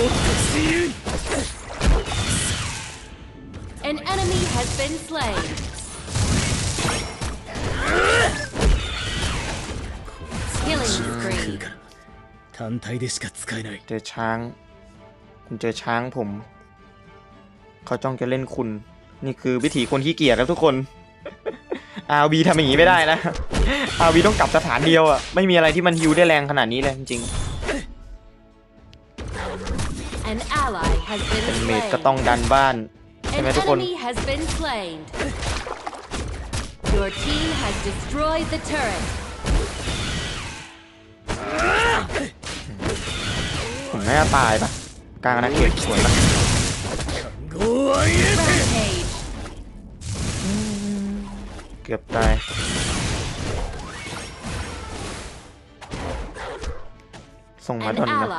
と自由に An enemy has been slain. 来 Killing る spree. から単体でしか使えない เจอช้าง คุณเจอช้างผม เขาจ้องจะเล่นคุณ นี่คือวิถีคนขี้เกียจครับทุกคน RV ทำอย่างนี้ไม่ได้นะ RV ต้องกลับสถานเดียวอ่ะ ไม่มีอะไรที่มันฮิวได้แรงขนาดนี้เลยจริง An ally has ๆ been เป็นเมดก็ต้องดันบ้าน ใช่ไหมทุกคน Your ผมน่าตายปะกลางอนาเขตสวนปะเกือบตายส่งมาตอนนี้นะ